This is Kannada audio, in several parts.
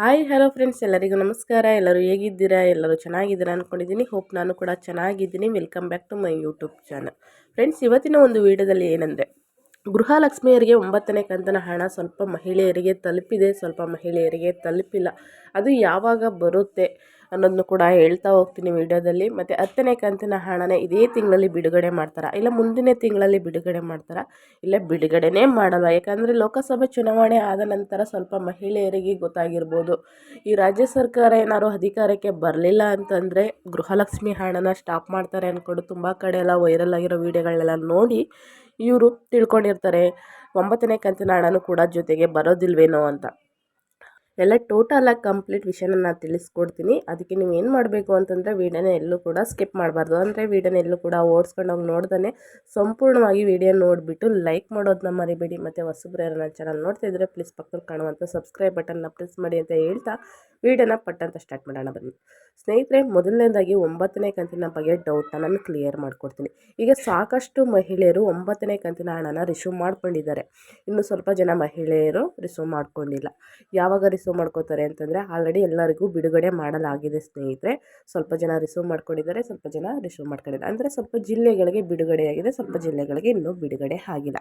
ಹಾಯ್ ಹಲೋ ಫ್ರೆಂಡ್ಸ್ ಎಲ್ಲರಿಗೂ ನಮಸ್ಕಾರ. ಎಲ್ಲರೂ ಹೇಗಿದ್ದೀರಾ? ಎಲ್ಲರೂ ಚೆನ್ನಾಗಿದ್ದೀರಾ ಅಂದ್ಕೊಂಡಿದ್ದೀನಿ ಹೋಪ್ ನಾನು ಕೂಡ ಚೆನ್ನಾಗಿದ್ದೀನಿ. Welcome back to my YouTube channel friends ಇವತ್ತಿನ ಒಂದು ವಿಡಿಯೋದಲ್ಲಿ ಏನಂದರೆ, ಗೃಹಲಕ್ಷ್ಮಿಯರಿಗೆ ಒಂಬತ್ತನೇ ಕಂತನ ಹಣ ಸ್ವಲ್ಪ ಮಹಿಳೆಯರಿಗೆ ತಲುಪಿದೆ. ಸ್ವಲ್ಪ ಮಹಿಳೆಯರಿಗೆ ತಲುಪಿಲ್ಲ. ಅದು ಯಾವಾಗ ಬರುತ್ತೆ? ಅನ್ನೋದನ್ನು ಕೂಡ ಹೇಳ್ತಾ ಹೋಗ್ತೀನಿ ವಿಡಿಯೋದಲ್ಲಿ. ಮತ್ತು ಹತ್ತನೇ ಕಂತಿನ ಹಣನ ಇದೇ ತಿಂಗಳಲ್ಲಿ ಬಿಡುಗಡೆ ಮಾಡ್ತಾರೆ? ಇಲ್ಲ ಮುಂದಿನ ತಿಂಗಳಲ್ಲಿ ಬಿಡುಗಡೆ ಮಾಡ್ತಾರೆ? ಇಲ್ಲ ಬಿಡುಗಡೆನೇ ಮಾಡಲ್ಲ ಯಾಕಂದರೆ ಲೋಕಸಭೆ ಚುನಾವಣೆ ಆದ ನಂತರ ಸ್ವಲ್ಪ ಮಹಿಳೆಯರಿಗೆ ಗೊತ್ತಾಗಿರ್ಬೋದು. ಈ ರಾಜ್ಯ ಸರ್ಕಾರ ಏನಾದ್ರು ಅಧಿಕಾರಕ್ಕೆ ಬರಲಿಲ್ಲ ಅಂತಂದರೆ ಗೃಹಲಕ್ಷ್ಮಿ ಹಣನ ಸ್ಟಾಪ್ ಮಾಡ್ತಾರೆ ಅಂದ್ಕೊಂಡು ತುಂಬ ಕಡೆ ಎಲ್ಲ ವೈರಲ್ ಆಗಿರೋ ವೀಡಿಯೋಗಳನ್ನೆಲ್ಲ ನೋಡಿ ಇವರು ತಿಳ್ಕೊಂಡಿರ್ತಾರೆ. ಒಂಬತ್ತನೇ ಕಂತಿನ ಹಣನೂ ಕೂಡ ಜೊತೆಗೆ ಬರೋದಿಲ್ವೇನೋ ಅಂತ. ಎಲ್ಲ ಟೋಟಲಾಗಿ ಕಂಪ್ಲೀಟ್ ವಿಷಯನ ನಾನು ತಿಳಿಸ್ಕೊಡ್ತೀನಿ. ಅದಕ್ಕೆ ನೀವು ಏನು ಮಾಡಬೇಕು ಅಂತಂದರೆ ವೀಡಿಯೋನ ಎಲ್ಲೂ ಕೂಡ ಸ್ಕಿಪ್ ಮಾಡಬಾರ್ದು. ಅಂದರೆ ವೀಡಿಯೋನ ಎಲ್ಲೂ ಕೂಡ ಓಡಿಸ್ಕೊಂಡು ಹೋಗಿ ನೋಡ್ದೇ ಸಂಪೂರ್ಣವಾಗಿ ವೀಡಿಯೋ ನೋಡಿಬಿಟ್ಟು ಲೈಕ್ ಮಾಡೋದನ್ನ ಮರಿಬೇಡಿ. ಮತ್ತು ಹೊಸಬ್ರು ಯಾರನ್ನ ಚಾನಲ್ ನೋಡ್ತಿದ್ರೆ ಪ್ಲೀಸ್ ಪಕ್ಕದಲ್ಲಿ ಕಾಣುವಂಥ ಸಬ್ಸ್ಕ್ರೈಬ್ ಬಟನ್ನ ಪ್ರೆಸ್ ಮಾಡಿ ಅಂತ ಹೇಳ್ತಾ ವೀಡಿಯೋನ ಪಟ್ಟಂತ ಸ್ಟಾರ್ಟ್ ಮಾಡೋಣ ಬನ್ನಿ. ಸ್ನೇಹಿತರೆ, ಮೊದಲನೇದಾಗಿ ಒಂಬತ್ತನೇ ಕಂತಿನ ಬಗ್ಗೆ ಡೌಟ್ನ ನಾನು ಕ್ಲಿಯರ್ ಮಾಡ್ಕೊಡ್ತೀನಿ. ಈಗ ಸಾಕಷ್ಟು ಮಹಿಳೆಯರು ಒಂಬತ್ತನೇ ಕಂತಿನ ಹಣನ ರಿಸೀವ್ ಮಾಡ್ಕೊಂಡಿದ್ದಾರೆ. ಇನ್ನು ಸ್ವಲ್ಪ ಜನ ಮಹಿಳೆಯರು ರಿಸೀವ್ ಮಾಡ್ಕೊಂಡಿಲ್ಲ. ಯಾವಾಗ ರಿಸೀವ್ ಮಾಡ್ಕೋತಾರೆ ಅಂತಂದರೆ ಆಲ್ರೆಡಿ ಎಲ್ಲರಿಗೂ ಬಿಡುಗಡೆ ಮಾಡಲಾಗಿದೆ ಸ್ನೇಹಿತರೆ. ಸ್ವಲ್ಪ ಜನ ರಿಸೀವ್ ಮಾಡ್ಕೊಂಡಿದ್ದಾರೆ, ಸ್ವಲ್ಪ ಜನ ರಿಸೀವ್ ಮಾಡ್ಕೊಂಡಿದ್ದಾರೆ ಅಂದರೆ ಸ್ವಲ್ಪ ಜಿಲ್ಲೆಗಳಿಗೆ ಬಿಡುಗಡೆಯಾಗಿದೆ ಸ್ವಲ್ಪ ಜಿಲ್ಲೆಗಳಿಗೆ ಇನ್ನೂ ಬಿಡುಗಡೆ ಆಗಿಲ್ಲ.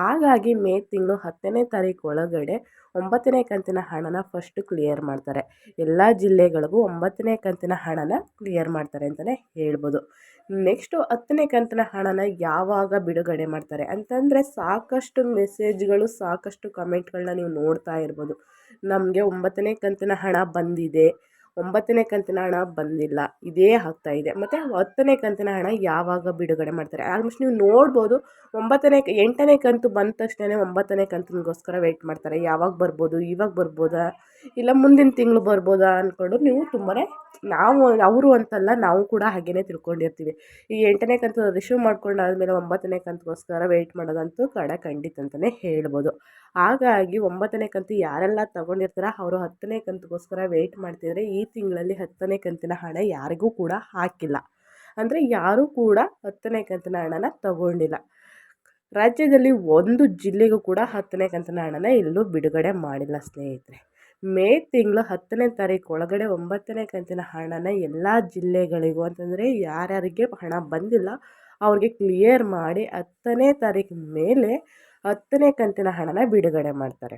ಹಾಗಾಗಿ ಮೇ ತಿಂಗಳು ಹತ್ತನೇ ತಾರೀಕು ಒಳಗಡೆ ಒಂಬತ್ತನೇ ಕಂತಿನ ಹಣನ ಫಸ್ಟ್ ಕ್ಲಿಯರ್ ಮಾಡ್ತಾರೆ. ಎಲ್ಲ ಜಿಲ್ಲೆಗಳಿಗೂ ಒಂಬತ್ತನೇ ಕಂತಿನ ಹಣನ ಕ್ಲಿಯರ್ ಮಾಡ್ತಾರೆ ಅಂತಲೇ ಹೇಳ್ಬೋದು. ನೆಕ್ಸ್ಟು ಹತ್ತನೇ ಕಂತಿನ ಹಣನ ಯಾವಾಗ ಬಿಡುಗಡೆ ಮಾಡ್ತಾರೆ ಅಂತಂದರೆ ಸಾಕಷ್ಟು ಮೆಸೇಜ್ಗಳು ಸಾಕಷ್ಟು ಕಮೆಂಟ್ಗಳನ್ನ ನೀವು ನೋಡ್ತಾ ಇರ್ಬೋದು. ನಮಗೆ ಒಂಬತ್ತನೇ ಕಂತಿನ ಹಣ ಬಂದಿದೆ. ಒಂಬತ್ತನೇ ಕಂತಿನ ಹಣ ಬಂದಿಲ್ಲ. ಇದೇ ಆಗ್ತಾ ಇದೆ. ಮತ್ತು ಹತ್ತನೇ ಕಂತಿನ ಹಣ ಯಾವಾಗ ಬಿಡುಗಡೆ ಮಾಡ್ತಾರೆ? ಆಲ್ಮೋಸ್ಟ್ ನೀವು ನೋಡ್ಬೋದು, ಒಂಬತ್ತನೇ ಎಂಟನೇ ಕಂತು ಬಂದ ತಕ್ಷಣವೇ ಒಂಬತ್ತನೇ ಕಂತಿಗೋಸ್ಕರ ವೆಯ್ಟ್ ಮಾಡ್ತಾರೆ. ಯಾವಾಗ ಬರ್ಬೋದು, ಇವಾಗ ಬರ್ಬೋದಾ? ಇಲ್ಲ, ಮುಂದಿನ ತಿಂಗಳು ಬರ್ಬೋದಾ ಅಂದ್ಕೊಂಡು ನೀವು ತುಂಬಾ ನಾವು, ಅವರು ಅಂತಲ್ಲ, ನಾವು ಕೂಡ ಹಾಗೆಯೇ ತಿಳ್ಕೊಂಡಿರ್ತೀವಿ. ಈ ಎಂಟನೇ ಕಂತು ರಿಸೀವ್ ಮಾಡ್ಕೊಂಡಾದ್ಮೇಲೆ ಒಂಬತ್ತನೇ ಕಂತಿಗೋಸ್ಕರ ವೆಯ್ಟ್ ಮಾಡೋದಂತೂ ಕಡ ಖಂಡಿತ ಅಂತಲೇ ಹೇಳ್ಬೋದು. ಹಾಗಾಗಿ ಒಂಬತ್ತನೇ ಕಂತು ಯಾರೆಲ್ಲ ತಗೊಂಡಿರ್ತಾರ, ಅವರು ಹತ್ತನೇ ಕಂತಿಗೋಸ್ಕರ ವೆಯ್ಟ್ ಮಾಡ್ತಿದ್ರೆ ಈ ತಿಂಗಳಲ್ಲಿ ಹತ್ತನೇ ಕಂತಿನ ಹಣ ಯಾರಿಗೂ ಕೂಡ ಹಾಕಿಲ್ಲ. ಅಂದರೆ ಯಾರೂ ಕೂಡ ಹತ್ತನೇ ಕಂತಿನ ಹಣನ ತಗೊಂಡಿಲ್ಲ. ರಾಜ್ಯದಲ್ಲಿ ಒಂದು ಜಿಲ್ಲೆಗೂ ಕೂಡ ಹತ್ತನೇ ಕಂತಿನ ಹಣನ ಎಲ್ಲೂ ಬಿಡುಗಡೆ ಮಾಡಿಲ್ಲ ಸ್ನೇಹಿತರೆ. ಮೇ ತಿಂಗಳು ಹತ್ತನೇ ತಾರೀಕು ಒಳಗಡೆ ಒಂಬತ್ತನೇ ಕಂತಿನ ಹಣನ ಎಲ್ಲ ಜಿಲ್ಲೆಗಳಿಗೂ ಅಂತಂದರೆ ಯಾರ್ಯಾರಿಗೆ ಹಣ ಬಂದಿಲ್ಲ, ಅವ್ರಿಗೆ ಕ್ಲಿಯರ್ ಮಾಡಿ ಹತ್ತನೇ ತಾರೀಕು ಮೇಲೆ ಹತ್ತನೇ ಕಂತಿನ ಹಣನ ಬಿಡುಗಡೆ ಮಾಡ್ತಾರೆ.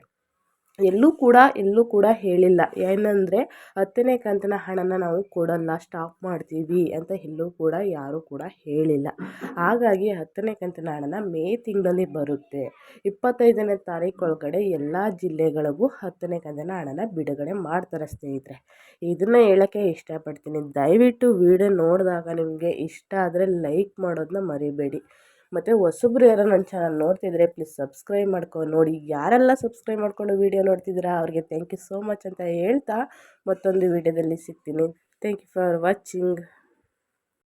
ಎಲ್ಲೂ ಕೂಡ ಎಲ್ಲೂ ಕೂಡ ಹೇಳಿಲ್ಲ. ಏನಂದರೆ, ಹತ್ತನೇ ಕಂತಿನ ಹಣನ ನಾವು ಕೊಡಲ್ಲ ಸ್ಟಾಪ್ ಮಾಡ್ತೀವಿ ಅಂತ ಎಲ್ಲೂ ಕೂಡ ಯಾರೂ ಕೂಡ ಹೇಳಿಲ್ಲ. ಹಾಗಾಗಿ ಹತ್ತನೇ ಕಂತಿನ ಹಣನ ಮೇ ತಿಂಗಳಲ್ಲಿ ಬರುತ್ತೆ. ಇಪ್ಪತ್ತೈದನೇ ತಾರೀಕು ಒಳಗಡೆ ಎಲ್ಲ ಜಿಲ್ಲೆಗಳಿಗೂ ಹತ್ತನೇ ಕಂತಿನ ಹಣನ ಬಿಡುಗಡೆ ಮಾಡ್ತಾರೆ ಸ್ನೇಹಿತರೆ. ಇದನ್ನು ಹೇಳೋಕ್ಕೆ ಇಷ್ಟಪಡ್ತೀನಿ. ದಯವಿಟ್ಟು ವಿಡಿಯೋ ನೋಡಿದಾಗ ನಿಮಗೆ ಇಷ್ಟ ಆದರೆ ಲೈಕ್ ಮಾಡೋದನ್ನ ಮರಿಬೇಡಿ. ಮತ್ತು ಹೊಸಬ್ರು ಯಾರೋ ನನ್ನ ಚಾನಲ್ ನೋಡ್ತಿದ್ರೆ ಪ್ಲೀಸ್ ಸಬ್ಸ್ಕ್ರೈಬ್ ಮಾಡ್ಕೊಂಡು ನೋಡಿ, ಯಾರೆಲ್ಲ ಸಬ್ಸ್ಕ್ರೈಬ್ ಮಾಡ್ಕೊಂಡು ವೀಡಿಯೋ ನೋಡ್ತಿದ್ದೀರಾ, ಅವ್ರಿಗೆ ಥ್ಯಾಂಕ್ ಯು ಸೋ ಮಚ್ ಅಂತ ಹೇಳ್ತಾ ಮತ್ತೊಂದು ವೀಡಿಯೋದಲ್ಲಿ ಸಿಗ್ತೀನಿ. Thank you for watching